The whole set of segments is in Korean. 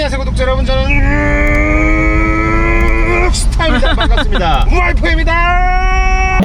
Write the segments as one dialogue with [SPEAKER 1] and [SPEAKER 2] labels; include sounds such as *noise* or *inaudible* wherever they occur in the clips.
[SPEAKER 1] 안녕하세요 구독자 여러분. 저는 스타입니다. 반갑습니다. *laughs* 와이프입니다.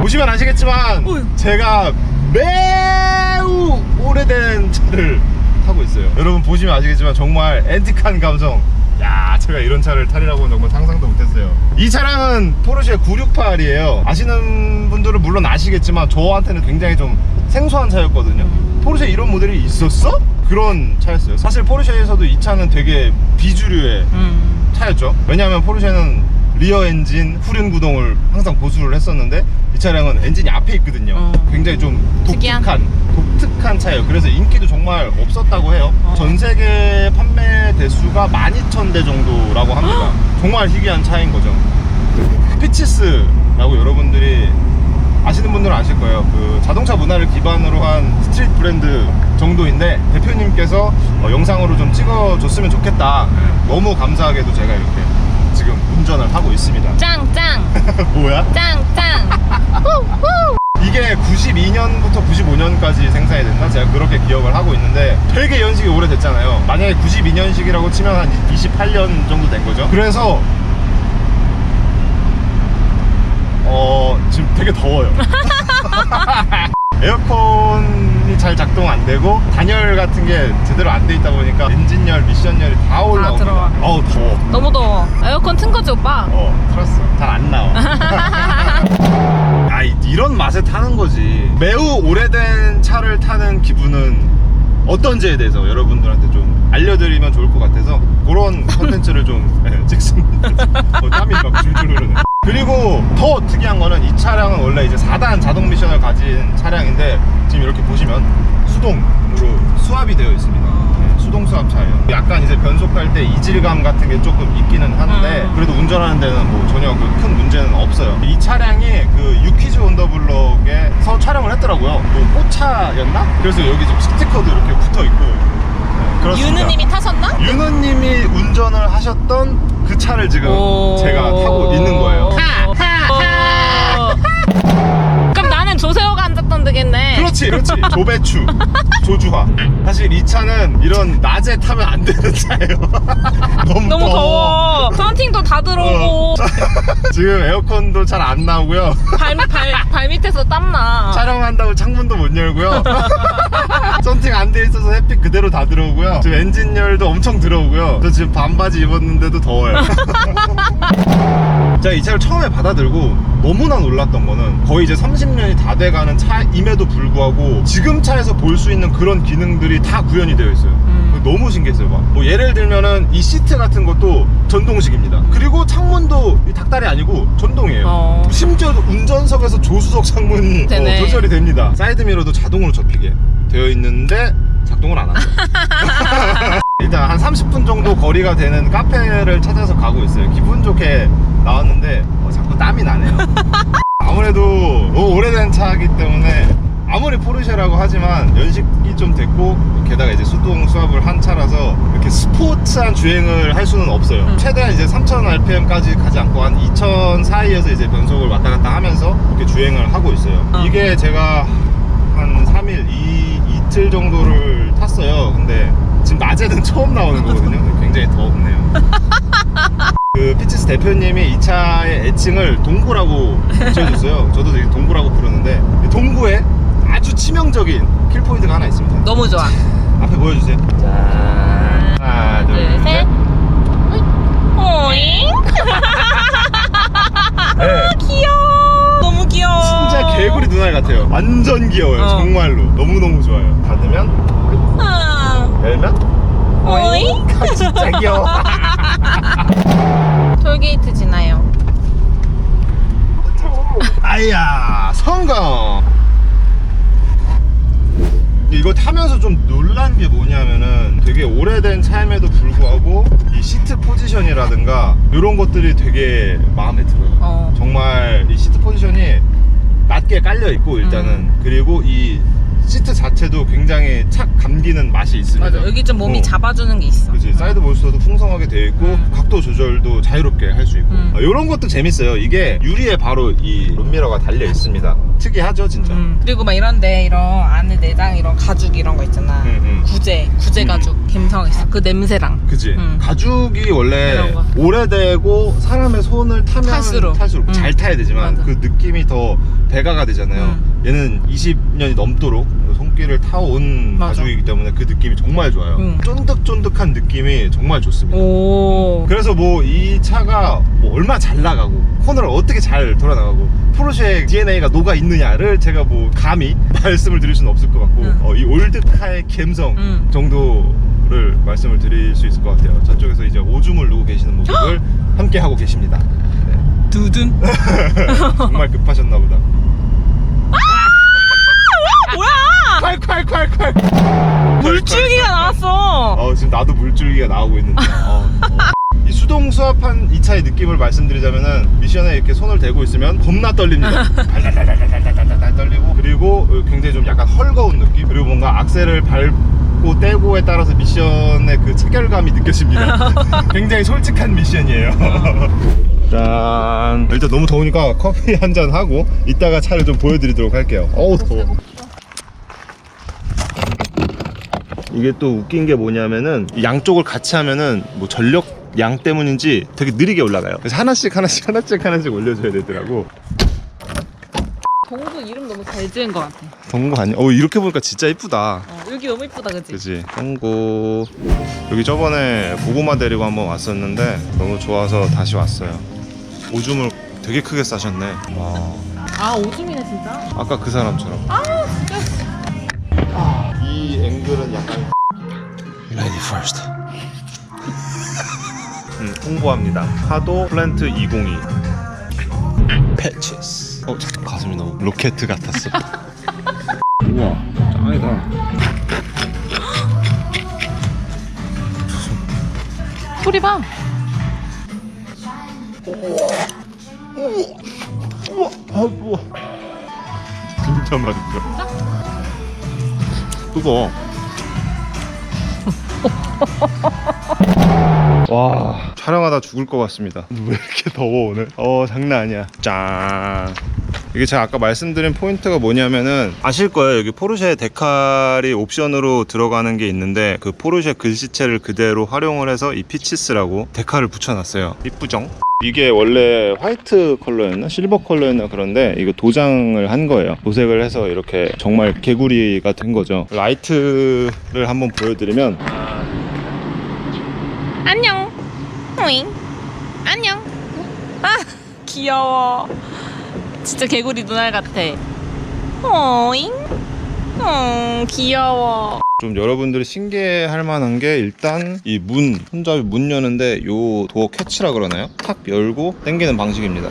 [SPEAKER 1] 보시면 아시겠지만
[SPEAKER 2] 어휴.
[SPEAKER 1] 제가 매우 오래된 차를 타고 있어요. 여러분 보시면 아시겠지만 정말 앤틱한 감성. 야 제가 이런 차를 타리라고는 정말 상상도 못했어요. 이 차량은 포르쉐 968이에요. 아시는 분들은 물론 아시겠지만 저한테는 굉장히 좀 생소한 차였거든요. 포르쉐 이런 모델이 있었어? 그런 차였어요 사실 포르쉐에서도 이 차는 되게 비주류의
[SPEAKER 2] 음.
[SPEAKER 1] 차였죠 왜냐하면 포르쉐는 리어 엔진 후륜 구동을 항상 보수를 했었는데 이 차량은 엔진이 앞에 있거든요
[SPEAKER 2] 어.
[SPEAKER 1] 굉장히 좀
[SPEAKER 2] 특이한?
[SPEAKER 1] 독특한 독특한 차예요 그래서 인기도 정말 없었다고 해요
[SPEAKER 2] 어.
[SPEAKER 1] 전 세계 판매 대수가 12,000대 정도라고 합니다 정말 희귀한 차인 거죠 피치스라고 여러분들이 아시는 분들은 아실 거예요. 그 자동차 문화를 기반으로 한 스트릿 브랜드 정도인데 대표님께서 어, 영상으로 좀 찍어줬으면 좋겠다. 너무 감사하게도 제가 이렇게 지금 운전을 하고 있습니다.
[SPEAKER 2] 짱짱 *laughs*
[SPEAKER 1] 뭐야?
[SPEAKER 2] 짱짱 *laughs*
[SPEAKER 1] 이게 92년부터 95년까지 생산이 됐나? 제가 그렇게 기억을 하고 있는데 되게 연식이 오래됐잖아요. 만약에 92년식이라고 치면 한 28년 정도 된 거죠. 그래서 어 지금 되게 더워요. *laughs* 에어컨이 잘 작동 안 되고 단열 같은 게 제대로 안 돼 있다 보니까 엔진열, 미션열이 다 올라옵니다.
[SPEAKER 2] 들어와.
[SPEAKER 1] 어우 더워.
[SPEAKER 2] 너무 더워 에어컨 튼 거지 오빠
[SPEAKER 1] 어 틀었어 잘 안 나와 *laughs* 아 이- 이런 맛에 타는 거지 매우 오래된 차를 타는 기분은 어떤지에 대해서 여러분들한테 좀 알려드리면 좋을 것 같아서 그런 *laughs* 컨텐츠를 좀 예, 찍습니다 어, 땀이 막 줄줄 흐르네 그리고 더 특이한 거는 이 차량은 원래 이제 4단 자동 미션을 가진 차량인데 지금 이렇게 보시면 수동으로 수압이 되어 있습니다 네, 수동 수압 차예요. 약간 이제 변속할 때 이질감 같은 게 조금 있기는 한데
[SPEAKER 2] 음.
[SPEAKER 1] 그래도 운전하는 데는 뭐 전혀 그 큰 문제는 없어요. 이 차량이 그 유퀴즈 온더블럭에서 촬영을 했더라고요. 뭐 꽃차였나? 그래서 여기 좀 스티커도 이렇게 붙어 있고 네, 그렇습니다.
[SPEAKER 2] 유느님이 타셨나?
[SPEAKER 1] 유느님이 운전을 하셨던 그 차를 지금
[SPEAKER 2] 오.
[SPEAKER 1] 제가 타고 있는 거예요.
[SPEAKER 2] 어. 그럼 나는 조세호가 앉았던 되겠네
[SPEAKER 1] 그렇지, 그렇지. 조배추, 조주화. 사실 이 차는 이런 낮에 타면 안 되는 차예요. *laughs* 너무,
[SPEAKER 2] 너무 더워 썬팅도 다 들어오고
[SPEAKER 1] 어. *laughs* 지금 에어컨도 잘 안 나오고요.
[SPEAKER 2] 발, 발, 발 밑에서 땀나
[SPEAKER 1] 촬영한다고 창문도 못 열고요. *laughs* 썬팅 안 돼 있어서 햇빛 그대로 다 들어오고요. 지금 엔진열도 엄청 들어오고요. 저 지금 반바지 입었는데도 더워요. 제가 이 차를 처음에 받아들고 너무나 놀랐던 거는 거의 이제 30년이 다 돼가는 차임에도 불구하고 지금 차에서 볼 수 있는 그런 기능들이 다 구현이 되어 있어요.
[SPEAKER 2] 음.
[SPEAKER 1] 너무 신기했어요. 막. 뭐 예를 들면은 이 시트 같은 것도 전동식입니다. 그리고 창문도 이 닭다리 아니고 전동이에요.
[SPEAKER 2] 어.
[SPEAKER 1] 심지어 운전석에서 조수석 창문이. 어, 조절이 됩니다. 사이드미러도 자동으로 접히게 되어 있는데 작동을 안 하죠. *laughs* 일단 한 30분 정도 거리가 되는 카페를 찾아서 가고 있어요. 기분 좋게 나왔는데 어, 자꾸 땀이 나네요. *laughs* 아무래도 너무 오래된 차이기 때문에 아무리 포르쉐라고 하지만 연식이 좀 됐고 게다가 이제 수동 수압을 한 차라서 이렇게 스포츠한 주행을 할 수는 없어요.
[SPEAKER 2] 음.
[SPEAKER 1] 최대한 이제 3000 rpm까지 가지 않고 한 2000 사이에서 이제 변속을 왔다 갔다 하면서 이렇게 주행을 하고 있어요.
[SPEAKER 2] 어.
[SPEAKER 1] 이게 제가 한 3일, 이, 이틀 정도를 탔어요. 근데 지금 낮에는 *laughs* 처음 나오는 거거든요. 굉장히 덥네요. *laughs* 그 피치스 대표님이 이 차의 애칭을 동구라고 지어줬어요. 저도 되게 동구라고 부르는데 이 동구에 아주 치명적인 킬 포인트가 하나 있습니다.
[SPEAKER 2] 너무 좋아
[SPEAKER 1] 앞에 보여주세요. 자, 하나, 둘,
[SPEAKER 2] 둘,
[SPEAKER 1] 셋.
[SPEAKER 2] 셋. 오잉
[SPEAKER 1] 네, *laughs*
[SPEAKER 2] 귀여워 너무 귀여워
[SPEAKER 1] 진짜 개구리 눈알 같아요. 완전 귀여워요.
[SPEAKER 2] 어.
[SPEAKER 1] 정말로 너무 너무 좋아요. 닫으면
[SPEAKER 2] 아,
[SPEAKER 1] 열면
[SPEAKER 2] 오잉
[SPEAKER 1] 아, 진짜 귀여워. *laughs*
[SPEAKER 2] 톨게이트 지나요
[SPEAKER 1] 아야 성공 이거 타면서 좀 놀란 게 뭐냐면은 되게 오래된 차임에도 불구하고 이 시트 포지션이라든가 이런 것들이 되게 마음에 들어요.
[SPEAKER 2] 어.
[SPEAKER 1] 정말 이 시트 포지션이 낮게 깔려 있고 일단은. 그리고 이 시트 자체도 굉장히 착 감기는 맛이 있습니다.
[SPEAKER 2] 맞아. 여기 좀 몸이
[SPEAKER 1] 어.
[SPEAKER 2] 잡아주는 게 있어.
[SPEAKER 1] 그치 사이드 볼스터도 풍성하게 되어 있고
[SPEAKER 2] 음.
[SPEAKER 1] 각도 조절도 자유롭게 할 수 있고
[SPEAKER 2] 음.
[SPEAKER 1] 이런 것도 재밌어요 이게 유리에 바로 이 룸미러가 달려 있습니다 특이하죠 진짜
[SPEAKER 2] 음. 그리고 막 이런데 이런 안에 내장 이런 가죽 이런 거 있잖아.
[SPEAKER 1] 음, 음.
[SPEAKER 2] 구제, 구제 가죽 감성 있어. 그 냄새랑.
[SPEAKER 1] 그지
[SPEAKER 2] 음.
[SPEAKER 1] 가죽이 원래. 오래되고 사람의 손을 타면
[SPEAKER 2] 탈수록.
[SPEAKER 1] 탈수록
[SPEAKER 2] 음.
[SPEAKER 1] 잘 타야 되지만
[SPEAKER 2] 맞아.
[SPEAKER 1] 그 느낌이 더 배가가 되잖아요
[SPEAKER 2] 음.
[SPEAKER 1] 얘는 20년이 넘도록 손길을 타온
[SPEAKER 2] 맞아.
[SPEAKER 1] 가죽이기 때문에 그 느낌이 정말 좋아요
[SPEAKER 2] 음.
[SPEAKER 1] 쫀득쫀득한 느낌이 정말 좋습니다
[SPEAKER 2] 오.
[SPEAKER 1] 그래서 뭐 이 차가 뭐 얼마 잘 나가고 코너를 어떻게 잘 돌아나가고 포르쉐 DNA가 녹아 있느냐를 제가 뭐 감히 *laughs* 말씀을 드릴 수는 없을 것 같고
[SPEAKER 2] 음.
[SPEAKER 1] 어, 이 올드카의 감성
[SPEAKER 2] 음.
[SPEAKER 1] 정도 를 말씀을 드릴 수 있을 것 같아요. 저쪽에서 이제 오줌을 누고 계시는 모습을 함께 하고 계십니다. 네.
[SPEAKER 2] 두둔. *laughs*
[SPEAKER 1] 정말 급하셨나 보다.
[SPEAKER 2] 뭐야?
[SPEAKER 1] 콸콸콸콸
[SPEAKER 2] 물줄기가 나왔어.
[SPEAKER 1] 어, 지금 나도 물줄기가 나오고 있는데. 어, 어. 이 수동 수압한 이 차의 느낌을 말씀드리자면은 미션에 이렇게 손을 대고 있으면 겁나 떨립니다. *laughs* 달달달달달달달 떨리고 그리고 굉장히 좀 약간 헐거운 느낌 그리고 뭔가 악셀을 밟고 떼고에 따라서 미션의 그 체결감이 느껴집니다. *laughs* 굉장히 솔직한 미션이에요. *laughs* 짠. 일단 너무 더우니까 커피 한 잔 하고 이따가 차를 좀 보여드리도록 할게요. 어우 더워. 이게 또 웃긴 게 뭐냐면은 이 양쪽을 같이 하면은 뭐 전력 양 때문인지 되게 느리게 올라가요. 그래서 하나씩 하나씩 하나씩 하나씩 올려줘야 되더라고.
[SPEAKER 2] 동구 이름 너무 잘 지은 것 같아.
[SPEAKER 1] 동고 아니야? 어 이렇게 보니까 진짜 이쁘다.
[SPEAKER 2] 어, 여기 너무 이쁘다, 그치?
[SPEAKER 1] 그지? 동고 여기 저번에 고구마 데리고 한번 왔었는데 너무 좋아서 다시 왔어요. 오줌을 되게 크게 싸셨네. 와.
[SPEAKER 2] 아, 오줌이네, 진짜.
[SPEAKER 1] 아까 그 사람처럼.
[SPEAKER 2] 아.
[SPEAKER 1] 이 앵글은 약간 Lady first. 음, 홍보합니다. 하도 플랜트 202. 패치스. 어, 잠깐 가슴이 너무 로켓 같았어. *laughs* 우와, 짱이다.
[SPEAKER 2] 소리 봐.
[SPEAKER 1] 아, 우와. 진짜 맛있어. 뜨거. *laughs* 와 촬영하다 죽을 것 같습니다. 왜 이렇게 더워 오늘? 어 장난 아니야. 짠. 이게 제가 아까 말씀드린 포인트가 뭐냐면은 아실 거예요. 여기 포르쉐 데칼이 옵션으로 들어가는 게 있는데 그 포르쉐 글씨체를 그대로 활용을 해서 이 피치스라고 데칼을 붙여놨어요. 이쁘정? 이게 원래 화이트 컬러였나 실버 컬러였나 그런데 이거 도장을 한 거예요. 도색을 해서 이렇게 정말 개구리가 된 거죠. 라이트를 한번 보여드리면
[SPEAKER 2] 안녕. 오잉. 안녕. 아, 귀여워. 진짜 개구리 눈알 같아. 오잉. 음, 귀여워.
[SPEAKER 1] 좀 여러분들이 신기해할 만한 게 일단 이 문 손잡이 문 여는데 요 도어 캐치라 그러나요? 탁 열고 당기는 방식입니다.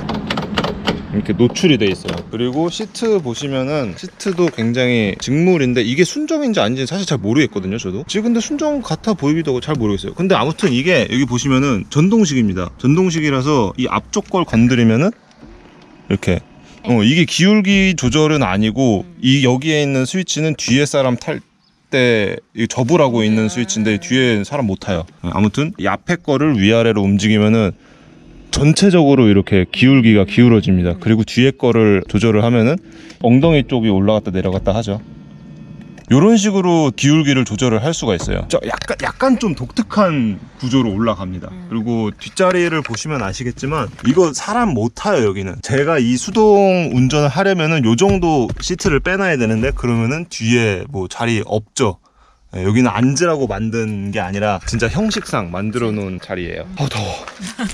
[SPEAKER 1] 이렇게 노출이 돼 있어요. 그리고 시트 보시면은 시트도 굉장히 직물인데 이게 순정인지 아닌지 사실 잘 모르겠거든요. 저도 지금 근데 순정 같아 보이기도 하고 잘 모르겠어요. 근데 아무튼 이게 여기 보시면은 전동식입니다. 전동식이라서 이 앞쪽 걸 건드리면은 이렇게 어 이게 기울기 조절은 아니고 이 여기에 있는 스위치는 뒤에 사람 탈 때 접으라고 있는 스위치인데 뒤에 사람 못 타요. 아무튼 이 앞에 거를 위아래로 움직이면은 전체적으로 이렇게 기울기가 기울어집니다. 그리고 뒤에 거를 조절을 하면은 엉덩이 쪽이 올라갔다 내려갔다 하죠. 이런 식으로 기울기를 조절을 할 수가 있어요. 저 약간 약간 좀 독특한 구조로 올라갑니다. 그리고 뒷자리를 보시면 아시겠지만 이거 사람 못 타요 여기는. 제가 이 수동 운전을 하려면은 요 정도 시트를 빼놔야 되는데 그러면은 뒤에 뭐 자리 없죠. 예, 여기는 앉으라고 만든 게 아니라 진짜 형식상 만들어 놓은 자리예요. 아 더워.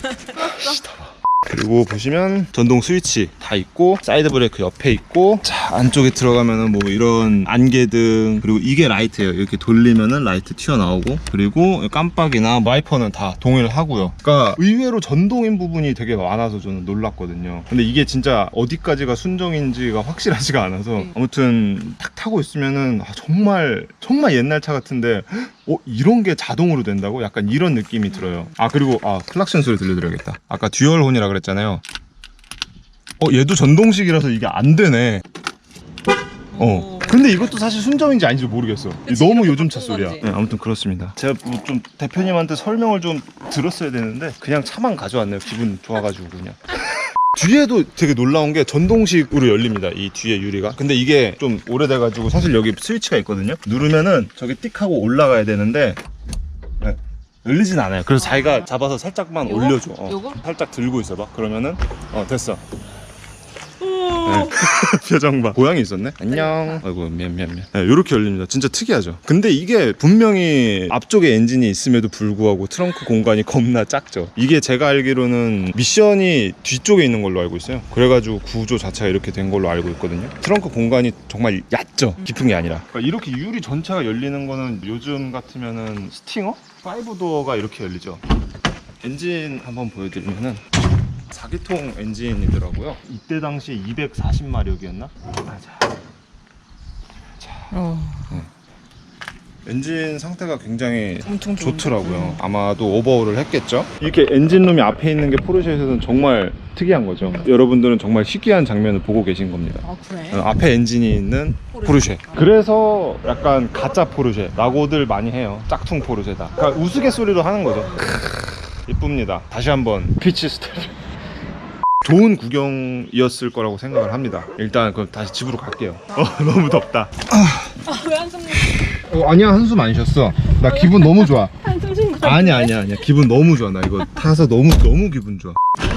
[SPEAKER 1] *laughs* 씨, 더워. 그리고 보시면 전동 스위치 다 있고 사이드 브레이크 옆에 있고 자 안쪽에 들어가면은 뭐 이런 안개등 그리고 이게 라이트예요. 이렇게 돌리면은 라이트 튀어나오고 그리고 깜빡이나 와이퍼는 다 동일하고요. 그러니까 의외로 전동인 부분이 되게 많아서 저는 놀랐거든요. 근데 이게 진짜 어디까지가 순정인지가 확실하지가 않아서 아무튼 탁 타고 있으면은 아, 정말 정말 옛날 차 같은데 어 이런 게 자동으로 된다고? 약간 이런 느낌이 들어요. 아 그리고 아 클락션 소리 들려드려야겠다. 아까 듀얼 혼이라 그랬잖아요. 어 얘도 전동식이라서 이게 안 되네. 어 근데 이것도 사실 순정인지 아닌지 모르겠어.
[SPEAKER 2] 그치,
[SPEAKER 1] 너무 요즘 차 소리야. 네, 아무튼 그렇습니다. 제가 뭐 좀 대표님한테 설명을 좀 들었어야 되는데 그냥 차만 가져왔네요. 기분 좋아가지고 그냥. 뒤에도 되게 놀라운 게 전동식으로 열립니다. 이 뒤에 유리가. 근데 이게 좀 오래돼가지고 사실 여기 스위치가 있거든요. 누르면은 저기 띡 하고 올라가야 되는데 네, 열리진 않아요. 그래서 자기가 잡아서 살짝만
[SPEAKER 2] 요거?
[SPEAKER 1] 올려줘. 어.
[SPEAKER 2] 요거?
[SPEAKER 1] 살짝 들고 있어봐. 그러면은 어 됐어. 네. 표정 봐. 고양이 있었네. 안녕. 아이고 미안 미안 미안. 네, 이렇게 열립니다. 진짜 특이하죠. 근데 이게 분명히 앞쪽에 엔진이 있음에도 불구하고 트렁크 공간이 *laughs* 겁나 작죠. 이게 제가 알기로는 미션이 뒤쪽에 있는 걸로 알고 있어요. 그래가지고 구조 자체가 이렇게 된 걸로 알고 있거든요. 트렁크 공간이 정말 얕죠. 깊은 게 아니라. 그러니까 이렇게 유리 전체가 열리는 거는 요즘 같으면은 스팅어? 파이브 도어가 이렇게 열리죠. 엔진 한번 보여드리면은 4기통 엔진이더라고요. 이때 당시에 240마력이었나? 아, 자,
[SPEAKER 2] 어,
[SPEAKER 1] 엔진 상태가 굉장히
[SPEAKER 2] 엄청?
[SPEAKER 1] 좋더라고요. 아마도 오버홀을 했겠죠. 이렇게 엔진룸이 앞에 있는 게 포르쉐에서는 정말 특이한 거죠. 여러분들은 정말 희귀한 장면을 보고 계신 겁니다.
[SPEAKER 2] 아 그래?
[SPEAKER 1] 어, 앞에 엔진이 있는
[SPEAKER 2] 포르쉐.
[SPEAKER 1] 포르쉐. 그래서 약간 가짜 포르쉐라고들 많이 해요. 짝퉁 포르쉐다. 그러니까 우스갯소리로 하는 거죠. 크으, 이쁩니다. 다시 한번 피치 스텝. 좋은 구경이었을 거라고 생각을 합니다. 일단 그럼 다시 집으로 갈게요. 어, *laughs* 너무 덥다.
[SPEAKER 2] 아왜 한숨
[SPEAKER 1] 어, 아니야 한숨 안 쉬었어. 나 기분 너무 좋아. *laughs*
[SPEAKER 2] 한숨 쉰 거?
[SPEAKER 1] 아니야 아니야 아니야 기분 너무 좋아 나 이거 타서 너무 너무 기분 좋아. *laughs*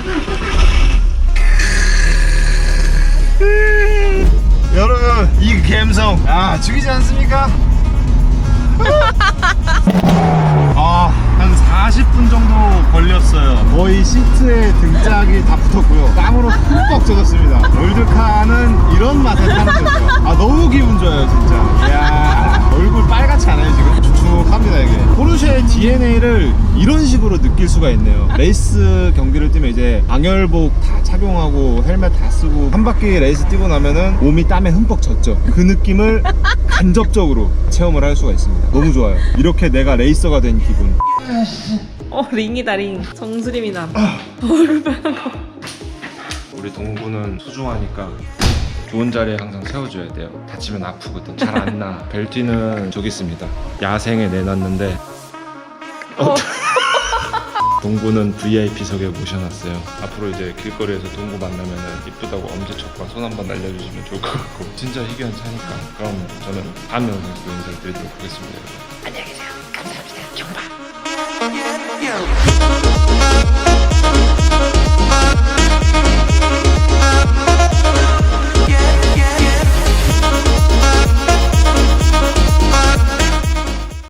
[SPEAKER 1] 여러분 이 감성 아 죽이지 않습니까? 아한 40분 정도 걸렸어요 거의 시트에 등짝이 다 붙었고요. 땀으로 흠뻑 젖었습니다. 월드카는 이런 맛에 타는 거죠 아 너무 기분 좋아요 진짜. 이야 얼굴 빨갛지 않아요 지금? 축축합니다 이게. 포르쉐의 DNA를 이런 식으로 느낄 수가 있네요. 레이스 경기를 뛰면 이제 방열복 다 착용하고 헬멧 다 쓰고 한 바퀴 레이스 뛰고 나면은 몸이 땀에 흠뻑 젖죠. 그 느낌을 간접적으로 체험을 할 수가 있습니다. 너무 좋아요. 이렇게 내가 레이서가 된 기분
[SPEAKER 2] 어 링이다 링 정수림이다 *laughs*
[SPEAKER 1] 우리 동구는 소중하니까 좋은 자리에 항상 세워줘야 돼요. 다치면 아프거든. 잘 안 나. *laughs* 벨트는 저기 있습니다. 야생에 내놨는데 어. *laughs* 동구는 VIP석에 모셔놨어요. 앞으로 이제 길거리에서 동구 만나면은 이쁘다고 엄지척과 손 한번 날려주시면 좋을 것 같고 진짜 희귀한 차니까 그럼 저는 다음 영상에서 또 인사를 드리도록 하겠습니다. 여러분. 안녕히 계세요.